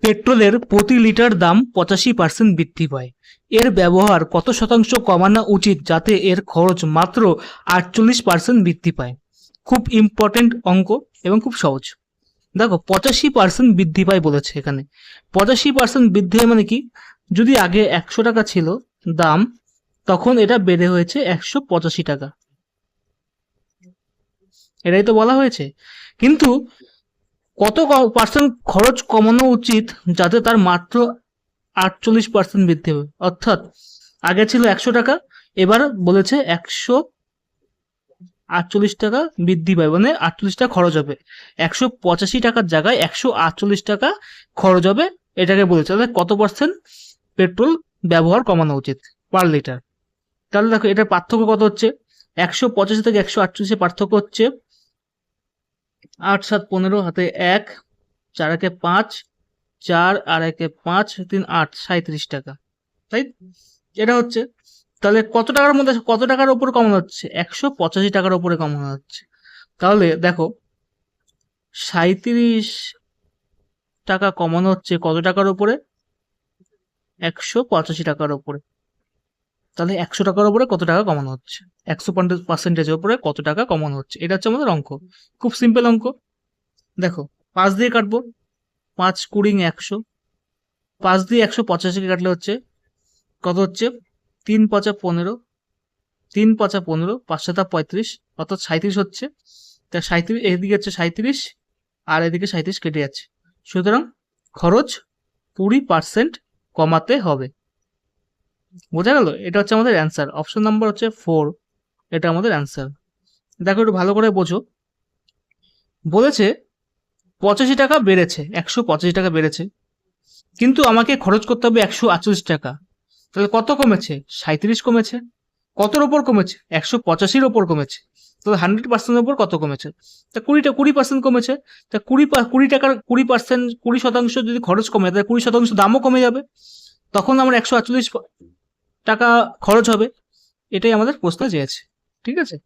পেট্রোলের প্রতি লিটার দাম পঁচাশি পার্সেন্ট বৃদ্ধি পায়। এর ব্যবহার কত শতাংশ কমানো উচিত যাতে এর খরচ মাত্র আটচল্লিশ পার্সেন্ট বৃদ্ধি পায়? খুব ইম্পর্টেন্ট অঙ্ক এবং খুব সহজ। দেখো, পঁচাশি পার্সেন্ট বৃদ্ধি পায় বলেছে এখানে। পঁচাশি পার্সেন্ট বৃদ্ধি মানে কি? যদি আগে একশো টাকা ছিল দাম, তখন এটা বেড়ে হয়েছে একশো পঁচাশি টাকা। এটাই তো বলা হয়েছে। কিন্তু কত পার্সেন্ট খরচ কমানো উচিত যাতে তার মাত্র আটচল্লিশ পার্সেন্ট বৃদ্ধি হবে? অর্থাৎ আগে ছিল একশো টাকা, এবার বলেছে একশো আটচল্লিশ টাকা বৃদ্ধি পায় মানে আটচল্লিশ টাকা খরচ হবে। একশো পঁচাশি টাকার জায়গায় একশো আটচল্লিশ টাকা খরচ হবে এটাকে বলেছে। তাহলে কত পার্সেন্ট পেট্রোল ব্যবহার কমানো উচিত পার লিটার তাহলে দেখো, এটার পার্থক্য কত হচ্ছে? একশো পঁচাশি থেকে একশো আটচল্লিশের পার্থক্য হচ্ছে আট, সাত, পনেরো, হাতে এক, চার, একে পাঁচ, চার, আর একে পাঁচ, তিন, আট সাঁত্রিশ টাকা, তাই? এটা হচ্ছে, তাহলে কত টাকার মধ্যে, কত টাকার উপর কমানো হচ্ছে? একশো পঁচাশি টাকার উপরে কমানো হচ্ছে। তাহলে দেখো সাঁত্রিশ টাকা কমানো হচ্ছে কত টাকার উপরে একশো পঁচাশি টাকার উপরে তাহলে একশো টাকার উপরে কত টাকা কমানো হচ্ছে? একশো পার্সেন্টেজের উপরে কত টাকা কমানো হচ্ছে? এটা হচ্ছে আমাদের অঙ্ক। খুব সিম্পল অঙ্ক। দেখো, পাঁচ দিয়ে কাটবো। পাঁচ কুড়ি একশো। পাঁচ দিয়ে একশো পঁচাশিকে কাটলে হচ্ছে কত হচ্ছে? তিন পাঁচা পনেরো। তিন পাঁচা পনেরো, পাঁচ সাতা পঁয়ত্রিশ, অর্থাৎ সাঁত্রিশ হচ্ছে। তা সাঁত্রিশ এদিকে হচ্ছে সাঁত্রিশ আর এদিকে সাঁত্রিশ কেটে যাচ্ছে। সুতরাং খরচ কুড়ি পার্সেন্ট কমাতে হবে। বোঝা গেল? এটা হচ্ছে আমাদের অ্যান্সার অপশন নাম্বার হচ্ছে ফোর এটা আমাদের অ্যান্সার দেখো একটু ভালো করে বোঝো। বলেছে পঁচাশি টাকা বেড়েছে, একশো পঁচাশি টাকা বেড়েছে। কিন্তু আমাকে খরচ করতে হবে একশো আটচল্লিশ টাকা। তাহলে কত কমেছে? সাঁত্রিশ কমেছে। কতর ওপর কমেছে? একশো পঁচাশির ওপর কমেছে। তাহলে হান্ড্রেড পার্সেন্টের ওপর কত কমেছে? তা কুড়িটা, কুড়ি পার্সেন্ট কমেছে। তা কুড়ি কুড়ি টাকার কুড়ি পার্সেন্ট কুড়ি শতাংশ যদি খরচ কমে, তাহলে কুড়ি শতাংশ দামও কমে যাবে। তখন আমার একশো আটচল্লিশ টাকা খরচ হবে এটাই আমাদের প্রশ্ন চেয়েছে ঠিক আছে?